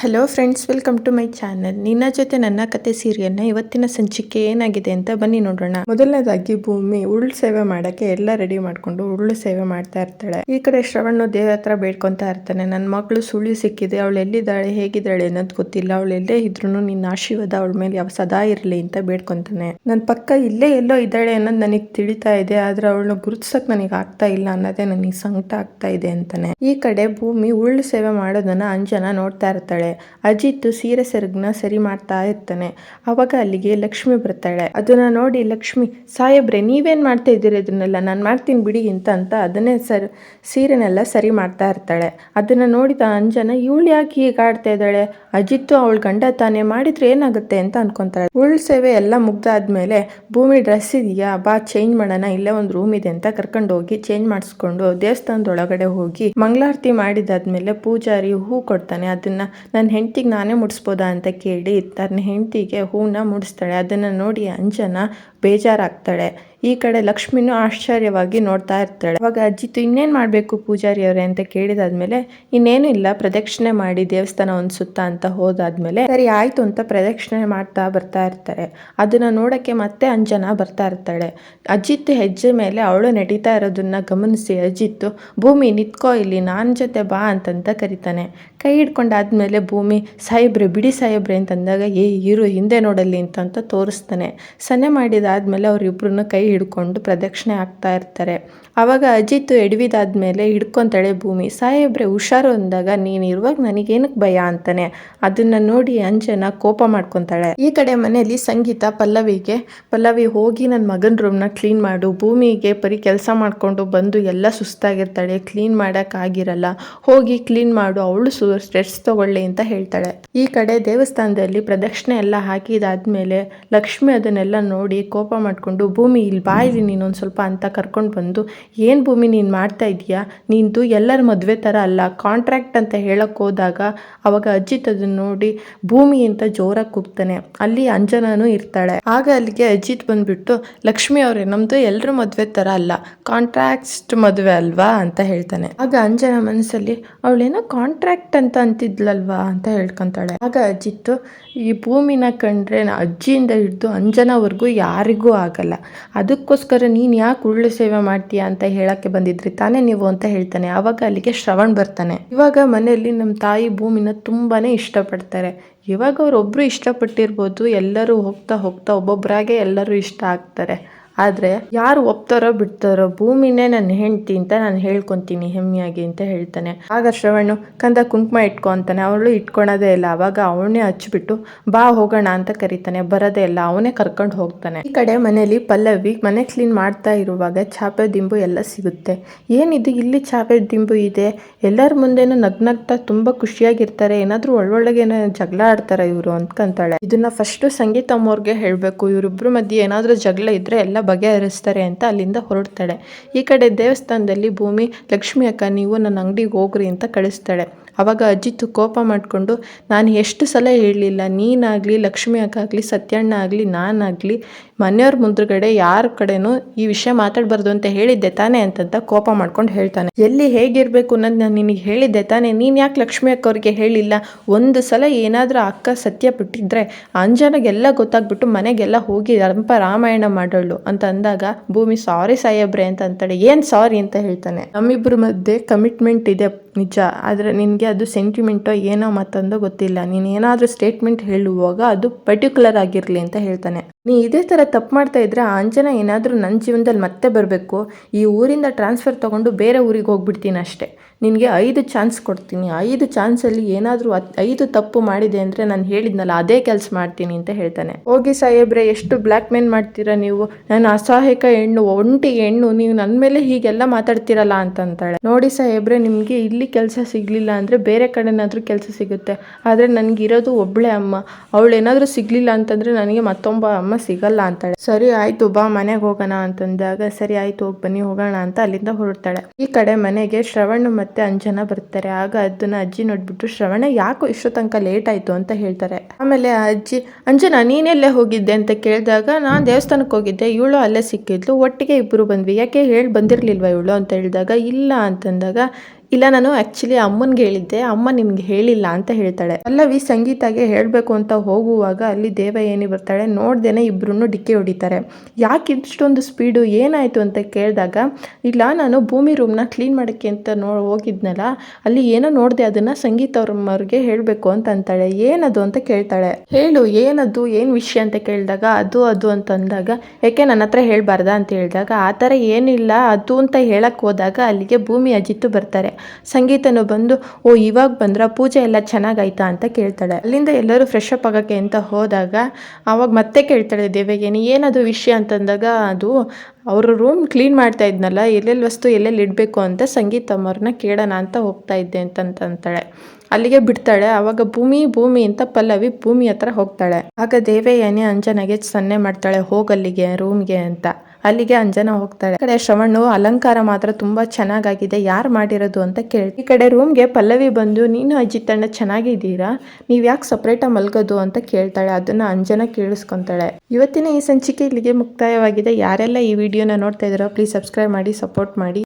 Hello friends welcome to my channel ನಿನ್ನ ಜೊತೆ ನನ್ನ ಕತೆ ಸೀರಿಯಲ್ನ ಇವತ್ತಿನ ಸಂಚಿಕೆ ಏನಾಗಿದೆ ಅಂತ ಬನ್ನಿ ನೋಡೋಣ. ಮೊದಲನೇದಾಗಿ ಭೂಮಿ ಉರುಳು ಸೇವೆ ಮಾಡಕ್ಕೆ ಎಲ್ಲ ರೆಡಿ ಮಾಡ್ಕೊಂಡು ಉರುಳು ಸೇವೆ ಮಾಡ್ತಾ ಇರ್ತಾಳೆ. ಈ ಕಡೆ ಶ್ರವಣ ದೇವ್ರ ಹತ್ರ ಬೇಡ್ಕೊಂತಾ ಇರ್ತಾನೆ. ನನ್ನ ಮಗಳು ಸುಳಿ ಸಿಕ್ಕಿದೆ, ಅವಳು ಎಲ್ಲಿದ್ದಾಳೆ, ಹೇಗಿದ್ದಾಳೆ ಅನ್ನೋದು ಗೊತ್ತಿಲ್ಲ. ಅವಳು ಎಲ್ಲೇ ಇದ್ರು ನಿನ್ನ ಆಶೀರ್ವಾದ ಅವಳ ಮೇಲೆ ಯಾವ ಸದಾ ಇರಲಿ ಅಂತ ಬೇಡ್ಕೊಂತಾನೆ. ನನ್ನ ಪಕ್ಕ ಇಲ್ಲೇ ಎಲ್ಲೋ ಇದ್ದಾಳೆ ಅನ್ನೋದು ನನಗೆ ತಿಳಿತಾ ಇದೆ, ಆದ್ರೆ ಅವಳನ್ನ ಗುರುತಿಸಕ್ ನನಗೆ ಆಗ್ತಾ ಇಲ್ಲ ಅನ್ನೋದೇ ನನಗೆ ಸಂಕಟ ಆಗ್ತಾ ಇದೆ ಅಂತಾನೆ. ಈ ಕಡೆ ಭೂಮಿ ಉರುಳು ಸೇವೆ ಮಾಡೋದನ್ನ ಅಂಜನ ನೋಡ್ತಾ ಇರ್ತಾಳೆ. ಅಜಿತ್ ಸೀರೆ ಸೆರಗ್ನ ಸರಿ ಮಾಡ್ತಾ ಇರ್ತಾನೆ, ಅವಾಗ ಅಲ್ಲಿಗೆ ಲಕ್ಷ್ಮಿ ಬರ್ತಾಳೆ. ಅದನ್ನ ನೋಡಿ ಲಕ್ಷ್ಮಿ, ಸಾಹೇಬ್ರೆ, ನೀವೇನ್ ಮಾಡ್ತಾ ಇದ್ದೀರಿ ಇದನ್ನೆಲ್ಲ? ನಾನು ಮಾಡ್ತೀನಿ ಬಿಡಿ ಅಂತ ಅಂತ ಅದನ್ನೇ ಸರ್, ಸೀರೆನೆಲ್ಲ ಸರಿ ಮಾಡ್ತಾ ಇರ್ತಾಳೆ. ಅದನ್ನ ನೋಡಿದ ಅಂಜನ ಇವಳು ಯಾಕೆ ಹೀಗೆ ಆಡ್ತಾ ಇದ್ದಾಳೆ? ಅಜಿತ್ ಅವಳ ಗಂಡ ತಾನೇ, ಮಾಡಿದ್ರೆ ಏನಾಗುತ್ತೆ ಅಂತ ಅನ್ಕೊಂತಾಳೆ. ಉಳ್ ಸೇವೆ ಎಲ್ಲ ಮುಗ್ದಾದ್ಮೇಲೆ, ಭೂಮಿ ಡ್ರೆಸ್ ಇದೆಯಾ? ಬಾ, ಚೇಂಜ್ ಮಾಡೋಣ, ಇಲ್ಲೇ ಒಂದು ರೂಮ್ ಇದೆ ಅಂತ ಕರ್ಕೊಂಡು ಹೋಗಿ ಚೇಂಜ್ ಮಾಡಿಸ್ಕೊಂಡು ದೇವಸ್ಥಾನದ ಒಳಗಡೆ ಹೋಗಿ ಮಂಗಳಾರತಿ ಮಾಡಿದಾದ್ಮೇಲೆ ಪೂಜಾರಿ ಹೂ ಕೊಡ್ತಾನೆ. ಅದನ್ನ ನನ್ನ ಹೆಂಡ್ತಿಗೆ ನಾನೇ ಮುಡಿಸ್ಬೋದಾ ಅಂತ ಕೇಳಿ ತನ್ನ ಹೆಂಡ್ತಿಗೆ ಹೂನ ಮುಡಿಸ್ತಾಳೆ. ಅದನ್ನು ನೋಡಿ ಅಂಜನ ಬೇಜಾರಾಗ್ತಾಳೆ. ಈ ಕಡೆ ಲಕ್ಷ್ಮಿನೂ ಆಶ್ಚರ್ಯವಾಗಿ ನೋಡ್ತಾ ಇರ್ತಾಳೆ. ಅವಾಗ ಅಜ್ಜಿತು ಇನ್ನೇನು ಮಾಡಬೇಕು ಪೂಜಾರಿ ಅವರೇ ಅಂತ ಕೇಳಿದಾದ್ಮೇಲೆ, ಇನ್ನೇನು ಇಲ್ಲ, ಪ್ರದಕ್ಷಿಣೆ ಮಾಡಿ ದೇವಸ್ಥಾನ ಒಂದು ಸುತ್ತ ಅಂತ ಹೋದಾದ್ಮೇಲೆ, ಸರಿ ಆಯಿತು ಅಂತ ಪ್ರದಕ್ಷಿಣೆ ಮಾಡ್ತಾ ಬರ್ತಾ ಇರ್ತಾರೆ. ಅದನ್ನ ನೋಡೋಕ್ಕೆ ಮತ್ತೆ ಅಂಜನ ಬರ್ತಾ ಇರ್ತಾಳೆ. ಅಜ್ಜಿತ್ತು ಹೆಜ್ಜೆ ಮೇಲೆ ಅವಳು ನಡೀತಾ ಇರೋದನ್ನ ಗಮನಿಸಿ ಅಜ್ಜಿತ್ತು ಭೂಮಿ ನಿತ್ಕೋ ಇಲ್ಲಿ, ನಾನು ಜೊತೆ ಬಾ ಅಂತಂತ ಕರಿತಾನೆ. ಕೈ ಹಿಡ್ಕೊಂಡಾದ್ಮೇಲೆ ಭೂಮಿ, ಸಾಹೇಬ್ರೆ, ಬಿಡಿ ಸಾಹೇಬ್ರೆ ಅಂತಂದಾಗ, ಏ, ಇರು ಹಿಂದೆ ನೋಡಲ್ಲಿ ಅಂತ ತೋರಿಸ್ತಾನೆ. ಸನ್ನೆ ಮಾಡಿದಾದ್ಮೇಲೆ ಅವರಿಬ್ರನ್ನ ಕೈ ಹಿಡ್ಕೊಂಡು ಪ್ರದಕ್ಷಿಣೆ ಆಗ್ತಾ ಇರ್ತಾರೆ. ಆವಾಗ ಅಜಿತ್ ಎಡವಿದಾದ್ಮೇಲೆ ಹಿಡ್ಕೊಂತಾಳೆ ಭೂಮಿ. ಸಾಹೇಬ್ರೆ, ಹುಷಾರು ಅಂದಾಗ ನೀನು ಇರುವಾಗ ನನಗೇನಕ್ಕೆ ಭಯ ಅಂತಾನೆ. ಅದನ್ನ ನೋಡಿ ಅಂಜನ ಕೋಪ ಮಾಡ್ಕೊತಾಳೆ. ಈ ಕಡೆ ಮನೆಯಲ್ಲಿ ಸಂಗೀತ, ಪಲ್ಲವಿಗೆ, ಪಲ್ಲವಿ ಹೋಗಿ ನನ್ನ ಮಗನ ರೂಮ್ನ ಕ್ಲೀನ್ ಮಾಡು. ಭೂಮಿಗೆ ಬರೀ ಕೆಲಸ ಮಾಡ್ಕೊಂಡು ಬಂದು ಎಲ್ಲ ಸುಸ್ತಾಗಿರ್ತಾಳೆ. ಕ್ಲೀನ್ ಮಾಡೋಕ್ಕಾಗಿರಲ್ಲ ಹೋಗಿ ಕ್ಲೀನ್ ಮಾಡು. ಅವಳು ಸು ಸ್ಟ್ರೆಸ್ ತಗೊಳ್ಳಿ ಅಂತ ಹೇಳ್ತಾಳೆ. ಈ ಕಡೆ ದೇವಸ್ಥಾನದಲ್ಲಿ ಪ್ರದಕ್ಷಿಣೆ ಎಲ್ಲ ಹಾಕಿದಾದ್ಮೇಲೆ ಲಕ್ಷ್ಮಿ ಅದನ್ನೆಲ್ಲ ನೋಡಿ ಕೋಪ ಮಾಡಿಕೊಂಡು, ಭೂಮಿ, ಇಲ್ಲಿ ಬಾ, ಇಲ್ಲಿ ನೀನೊಂದು ಸ್ವಲ್ಪ ಅಂತ ಕರ್ಕೊಂಡು ಬಂದು, ಏನು ಭೂಮಿ, ನೀನು ಮಾಡ್ತಾ ಇದೀಯಾ ನೀನು ಎಲ್ಲರ ಮದುವೆ ಥರ ಅಲ್ಲ. ಕಾಂಟ್ರಾಕ್ಟ್ ಅಂತ ಹೇಳಕ್ಕೆ ಹೋದಾಗ, ಅವಾಗ ಅಜಿತ್ ಅದನ್ನ ನೋಡಿ, ಭೂಮಿ ಅಂತ ಜೋರಾಗಿ ಕೂಗ್ತಾನೆ. ಅಲ್ಲಿ ಅಂಜನಾನು ಇರ್ತಾಳೆ. ಆಗ ಅಲ್ಲಿಗೆ ಅಜಿತ್ ಬಂದ್ಬಿಟ್ಟು, ಲಕ್ಷ್ಮಿ ಅವರೇ ನಮ್ಮದು ಎಲ್ಲರ ಮದುವೆ ಥರ ಅಲ್ಲ. ಕಾಂಟ್ರಾಕ್ಟ್ ಮದುವೆ ಅಲ್ವಾ? ಅಂತ ಹೇಳ್ತಾನೆ. ಆಗ ಅಂಜನ ಮನಸ್ಸಲ್ಲಿ, ಅವಳೇನೋ ಕಾಂಟ್ರಾಕ್ಟ್ ಅಂತ ಅಂತಿದ್ಲಲ್ವಾ? ಅಂತ ಹೇಳ್ಕೊಂತಾಳೆ. ಆಗ ಅಜಿತ್ ಈ ಭೂಮಿನ ಕಂಡ್ರೆ ಅಜ್ಜಿಯಿಂದ ಹಿಡಿದು ಅಂಜನವರೆಗೂ ಯಾರಿಗೂ ಆಗಲ್ಲ. ಅದಕ್ಕೋಸ್ಕರ ನೀನು ಯಾಕೆ ಉರುಳು ಸೇವೆ ಮಾಡ್ತೀಯಾ ಅಂತ ಹೇಳಕ್ಕೆ ಬಂದಿದ್ರಿ? ತಾನೇ ನೀವು ಅಂತ ಹೇಳ್ತಾನೆ. ಆವಾಗ ಅಲ್ಲಿಗೆ ಶ್ರವಣ್ ಬರ್ತಾನೆ. ಇವಾಗ ಮನೆಯಲ್ಲಿ ನಮ್ಮ ತಾಯಿ ಭೂಮಿನ ತುಂಬಾ ಇಷ್ಟಪಡ್ತಾರೆ. ಇವಾಗ ಅವರೊಬ್ಬರು ಇಷ್ಟಪಟ್ಟಿರ್ಬೋದು, ಎಲ್ಲರೂ ಹೋಗ್ತಾ ಹೋಗ್ತಾ ಒಬ್ಬೊಬ್ಬರಾಗೆ ಎಲ್ಲರೂ ಇಷ್ಟ ಆಗ್ತಾರೆ. ಆದರೆ ಯಾರು ಒಪ್ತಾರೋ ಬಿಡ್ತಾರೋ ಭೂಮಿನೇ ನನ್ನ ಹೆಂಡತಿ ಅಂತ ನಾನು ಹೇಳ್ಕೊತೀನಿ, ಹೆಮ್ಮೆಯಾಗಿ ಅಂತ ಹೇಳ್ತಾನೆ. ಆಗ ಶ್ರವಣು, ಕಂದ ಕುಂಕುಮ ಇಟ್ಕೊ ಅಂತಾನೆ. ಅವಳು ಇಟ್ಕೊಳೋದೇ ಇಲ್ಲ. ಅವಾಗ ಅವನೇ ಹಚ್ಚಿಬಿಟ್ಟು, ಬಾ, ಹೋಗೋಣ ಅಂತ ಕರೀತಾನೆ. ಬರೋದೇ ಇಲ್ಲ. ಅವನೇ ಕರ್ಕೊಂಡು ಹೋಗ್ತಾನೆ. ಈ ಕಡೆ ಮನೇಲಿ ಪಲ್ಲವಿ ಮನೆ ಕ್ಲೀನ್ ಮಾಡ್ತಾ ಇರುವಾಗ ಚಾಪೆ ದಿಂಬು ಎಲ್ಲ ಸಿಗುತ್ತೆ. ಏನಿದು? ಇಲ್ಲಿ ಚಾಪೆ ದಿಂಬು ಇದೆ. ಎಲ್ಲರ ಮುಂದೆನೂ ನಗ್ನಗ್ತಾ ತುಂಬಾ ಖುಷಿಯಾಗಿರ್ತಾರೆ. ಏನಾದ್ರೂ ಒಳ್ಳೊಳಗೆ ಜಗಳ ಆಡ್ತಾರೆ ಇವರು ಅಂದ್ಕೊಂತಾಳೆ. ಇದನ್ನ ಫಸ್ಟ್ ಸಂಗೀತ ಅಮ್ಮವ್ರಿಗೆ ಹೇಳ್ಬೇಕು. ಇವರಿಬ್ರು ಮಧ್ಯೆ ಏನಾದ್ರೂ ಜಗಳ ಇದ್ರೆ ಎಲ್ಲ ಬಗೆಹರಿಸ್ತಾರೆ ಅಂತ ಅಲ್ಲಿಂದ ಹೊರಡ್ತಾಳೆ. ಈ ಕಡೆ ದೇವಸ್ಥಾನದಲ್ಲಿ ಭೂಮಿ, ಲಕ್ಷ್ಮಿ ಅಕ್ಕ, ನೀವು ನನ್ನ ಅಂಗಡಿಗೆ ಹೋಗ್ರಿ ಅಂತ ಕಳಿಸ್ತಾಳೆ. ಅವಾಗ ಅಜಿತ್ ಕೋಪ ಮಾಡಿಕೊಂಡು, ನಾನು ಎಷ್ಟು ಸಲ ಹೇಳಲಿಲ್ಲ, ನೀನಾಗಲಿ, ಲಕ್ಷ್ಮಿ ಅಕ್ಕ ಆಗಲಿ ಸತ್ಯಣ್ಣ ಆಗಲಿ, ನಾನಾಗಲಿ, ಮನೆಯವ್ರ ಮುಂದ್ಗಡೆ ಯಾರ ಕಡೆನೂ ಈ ವಿಷಯ ಮಾತಾಡಬಾರ್ದು ಅಂತ ಹೇಳಿದ್ದೆ ತಾನೇ ಅಂತಂತ ಕೋಪ ಮಾಡ್ಕೊಂಡು ಹೇಳ್ತಾನೆ. ಎಲ್ಲಿ ಹೇಗಿರಬೇಕು ಅನ್ನೋದು ನಾನು ನಿನಗೆ ಹೇಳಿದ್ದೆ ತಾನೇ. ನೀನು ಯಾಕೆ ಲಕ್ಷ್ಮಿ ಅಕ್ಕ ಅವ್ರಿಗೆ ಹೇಳಿಲ್ಲ? ಒಂದು ಸಲ ಏನಾದರೂ ಅಕ್ಕ ಸತ್ಯ ಬಿಟ್ಟಿದ್ರೆ ಅಂಜನಾಗೆಲ್ಲ ಗೊತ್ತಾಗ್ಬಿಟ್ಟು ಮನೆಗೆಲ್ಲ ಹೋಗಿ ರಂಪ ರಾಮಾಯಣ ಮಾಡೋಳು ಅಂತ ಅಂದಾಗ, ಭೂಮಿ, ಸಾರಿ ಸಾಯಬ್ರೆ ಅಂತ ಅಂತಾಳೆ. ಏನು ಸಾರಿ? ಅಂತ ಹೇಳ್ತಾನೆ. ನಮ್ಮಿಬ್ಬರ ಮಧ್ಯೆ ಕಮಿಟ್ಮೆಂಟ್ ಇದೆ. ನಿಜ. ಆದರೆ ನಿನಗೆ ಅದು ಸೆಂಟಿಮೆಂಟೋ ಏನೋ ಮತ್ತೊಂದೋ ಗೊತ್ತಿಲ್ಲ. ನೀನು ಏನಾದರೂ ಸ್ಟೇಟ್ಮೆಂಟ್ ಹೇಳುವಾಗ ಅದು ಪರ್ಟಿಕ್ಯುಲರ್ ಆಗಿರಲಿ ಅಂತ ಹೇಳ್ತಾನೆ. ನೀ ಇದೇ ಥರ ತಪ್ಪು ಮಾಡ್ತಾ ಇದ್ರೆ ಆ ಅಂಜನ ಏನಾದರೂ ನನ್ನ ಜೀವನದಲ್ಲಿ ಮತ್ತೆ ಬರಬೇಕು. ಈ ಊರಿಂದ ಟ್ರಾನ್ಸ್ಫರ್ ತೊಗೊಂಡು ಬೇರೆ ಊರಿಗೆ ಹೋಗ್ಬಿಡ್ತೀನಿ ಅಷ್ಟೇ. ನಿನಗೆ ಐದು ಚಾನ್ಸ್ ಕೊಡ್ತೀನಿ. ಐದು ಚಾನ್ಸಲ್ಲಿ ಏನಾದರೂ ಐದು ತಪ್ಪು ಮಾಡಿದೆ ಅಂದರೆ ನಾನು ಹೇಳಿದ್ನಲ್ಲ, ಅದೇ ಕೆಲಸ ಮಾಡ್ತೀನಿ ಅಂತ ಹೇಳ್ತಾನೆ. ಹೋಗಿ ಸಾಹೇಬ್ರೆ, ಎಷ್ಟು ಬ್ಲ್ಯಾಕ್ ಮೇಲ್ ಮಾಡ್ತೀರಾ ನೀವು? ನಾನು ಅಸಹಾಯಕ ಹೆಣ್ಣು, ಒಂಟಿ ಹೆಣ್ಣು, ನೀವು ನನ್ನ ಮೇಲೆ ಹೀಗೆಲ್ಲ ಮಾತಾಡ್ತೀರಲ್ಲ ಅಂತ ಅಂತಾಳೆ ನೋಡಿ ಸಾಹೇಬ್ರೆ, ನಿಮಗೆ ಇಲ್ಲಿ ಕೆಲಸ ಸಿಗಲಿಲ್ಲ ಅಂದರೆ ಬೇರೆ ಕಡೆನಾದರೂ ಕೆಲಸ ಸಿಗುತ್ತೆ. ಆದರೆ ನನಗಿರೋದು ಒಬ್ಬಳೇ ಅಮ್ಮ. ಅವಳು ಏನಾದರೂ ಸಿಗಲಿಲ್ಲ ಅಂತಂದರೆ ನನಗೆ ಮತ್ತೊಬ್ಬ ಅಮ್ಮ ಸಿಗಲ್ಲ ಅಂತಾಳೆ. ಸರಿ, ಆಯ್ತು, ಬಾ, ಮನೆಗೆ ಹೋಗೋಣ ಅಂತಂದಾಗ, ಸರಿ, ಆಯ್ತು, ಹೋಗಿ, ಬನ್ನಿ, ಹೋಗೋಣ ಅಂತ ಅಲ್ಲಿಂದ ಹೊರಡ್ತಾಳೆ. ಈ ಕಡೆ ಮನೆಗೆ ಶ್ರವಣ್ ಮತ್ತೆ ಅಂಜನ ಬರ್ತಾರೆ. ಆಗ ಅದನ್ನ ಅಜ್ಜಿ ನೋಡ್ಬಿಟ್ಟು, ಶ್ರವಣ, ಯಾಕೋ ಇಷ್ಟು ತನಕ ಲೇಟ್ ಆಯ್ತು? ಅಂತ ಹೇಳ್ತಾರೆ. ಆಮೇಲೆ ಅಜ್ಜಿ, ಅಂಜನ ನೀನೆಲ್ಲೇ ಹೋಗಿದ್ದೆ? ಅಂತ ಕೇಳಿದಾಗ, ನಾನು ದೇವಸ್ಥಾನಕ್ಕೆ ಹೋಗಿದ್ದೆ. ಇವಳು ಅಲ್ಲೇ ಸಿಕ್ಕಿದ್ಲು. ಒಟ್ಟಿಗೆ ಇಬ್ಬರು ಬಂದ್ವಿ. ಯಾಕೆ ಹೇಳಿ ಬಂದಿರ್ಲಿಲ್ವಾ ಇವಳು? ಅಂತ ಹೇಳಿದಾಗ, ಇಲ್ಲ ಅಂತಂದಾಗ ಇಲ್ಲ, ನಾನು ಆಕ್ಚುಲಿ ಅಮ್ಮನ್ಗೆ ಹೇಳಿದ್ದೆ. ಅಮ್ಮ ನಿಮ್ಗೆ ಹೇಳಿಲ್ಲ ಅಂತ ಹೇಳ್ತಾಳೆ. ಪಲ್ಲವಿ ಸಂಗೀತಾಗೆ ಹೇಳಬೇಕು ಅಂತ ಹೋಗುವಾಗ ಅಲ್ಲಿ ದೇವಯಾನಿ ಬರ್ತಾಳೆ, ನೋಡ್ದೇನೆ ಇಬ್ರು ಡಿಕ್ಕಿ ಹೊಡಿತಾರೆ. ಯಾಕೆ ಇಷ್ಟೊಂದು ಸ್ಪೀಡು ಏನಾಯಿತು ಅಂತ ಕೇಳಿದಾಗ, ಇಲ್ಲ, ನಾನು ಭೂಮಿ ರೂಮ್ನ ಕ್ಲೀನ್ ಮಾಡೋಕ್ಕೆ ಅಂತ ನೋ, ಹೋಗಿದ್ನಲ್ಲ, ಅಲ್ಲಿ ಏನೋ ನೋಡಿದೆ, ಅದನ್ನು ಸಂಗೀತ ಅವ್ರಿಗೆ ಹೇಳಬೇಕು ಅಂತ ಅಂತಾಳೆ. ಏನದು ಅಂತ ಕೇಳ್ತಾಳೆ. ಹೇಳು, ಏನದು, ಏನು ವಿಷಯ ಅಂತ ಕೇಳಿದಾಗ, ಅದು ಅದು ಅಂತ ಅಂದಾಗ ಯಾಕೆ ನನ್ನ ಹತ್ರ ಹೇಳ್ಬಾರ್ದಾ ಅಂತ ಹೇಳಿದಾಗ, ಆ ಥರ ಏನಿಲ್ಲ, ಅದು ಅಂತ ಹೇಳಕ್ಕೆ ಹೋದಾಗ ಅಲ್ಲಿಗೆ ಭೂಮಿ ಅಜಿತ್ತು ಬರ್ತಾರೆ. ಸಂಗೀತನು ಬಂದು, ಓ, ಇವಾಗ ಬಂದ್ರೆ? ಪೂಜೆ ಎಲ್ಲ ಚೆನ್ನಾಗಾಯ್ತಾ? ಅಂತ ಕೇಳ್ತಾಳೆ. ಅಲ್ಲಿಂದ ಎಲ್ಲರೂ ಫ್ರೆಶ್ ಅಪ್ ಆಗೋಕ್ಕೆ ಅಂತ ಹೋದಾಗ ಆವಾಗ ಮತ್ತೆ ಕೇಳ್ತಾಳೆ ದೇವಗಿನಿ ಏನದು ವಿಷಯ? ಅಂತಂದಾಗ, ಅದು ಅವ್ರ ರೂಮ್ ಕ್ಲೀನ್ ಮಾಡ್ತಾ ಇದ್ನಲ್ಲ, ಎಲ್ಲೆಲ್ಲಿ ವಸ್ತು ಎಲ್ಲೆಲ್ಲಿ ಇಡಬೇಕು ಅಂತ ಸಂಗೀತಮ್ಮವ್ರನ್ನ ಕೇಳೋಣ ಅಂತ ಹೋಗ್ತಾ ಇದ್ದೆ ಅಂತ ಅಂತಾಳೆ. ಅಲ್ಲಿಗೆ ಬಿಡ್ತಾಳೆ. ಅವಾಗ ಭೂಮಿ ಭೂಮಿ ಅಂತ ಪಲ್ಲವಿ ಭೂಮಿ ಹತ್ರ ಹೋಗ್ತಾಳೆ. ಆಗ ದೇವಯಾನಿ ಅಂಜನಗೆ ಸನ್ನೆ ಮಾಡ್ತಾಳೆ ಹೋಗಲ್ಲಿಗೆ ರೂಮ್ಗೆ ಅಂತ. ಅಲ್ಲಿಗೆ ಅಂಜನ ಹೋಗ್ತಾಳೆ. ಕಡೆ ಶ್ರವಣ್ಣು ಅಲಂಕಾರ ಮಾತ್ರ ತುಂಬಾ ಚೆನ್ನಾಗಾಗಿದೆ. ಯಾರು ಮಾಡಿರೋದು ಅಂತ ಕೇಳಿ ಈ ಕಡೆ ರೂಮ್ಗೆ ಪಲ್ಲವಿ ಬಂದು, ನೀನು ಅಜ್ಜಿ ತಣ್ಣ ಚೆನ್ನಾಗಿದ್ದೀರಾ? ನೀವ್ ಯಾಕೆ ಸಪ್ರೇಟಾಗಿ ಮಲ್ಗೋದು ಅಂತ ಕೇಳ್ತಾಳೆ. ಅದನ್ನ ಅಂಜನ ಕೇಳಿಸ್ಕೊಂತಾಳೆ. ಇವತ್ತಿನ ಈ ಸಂಚಿಕೆ ಇಲ್ಲಿಗೆ ಮುಕ್ತಾಯವಾಗಿದೆ. ಯಾರೆಲ್ಲ ಈ ವಿಡಿಯೋನ ನೋಡ್ತಾ ಇದ್ದೀರೋ ಪ್ಲೀಸ್ ಸಬ್ಸ್ಕ್ರೈಬ್ ಮಾಡಿ ಸಪೋರ್ಟ್ ಮಾಡಿ.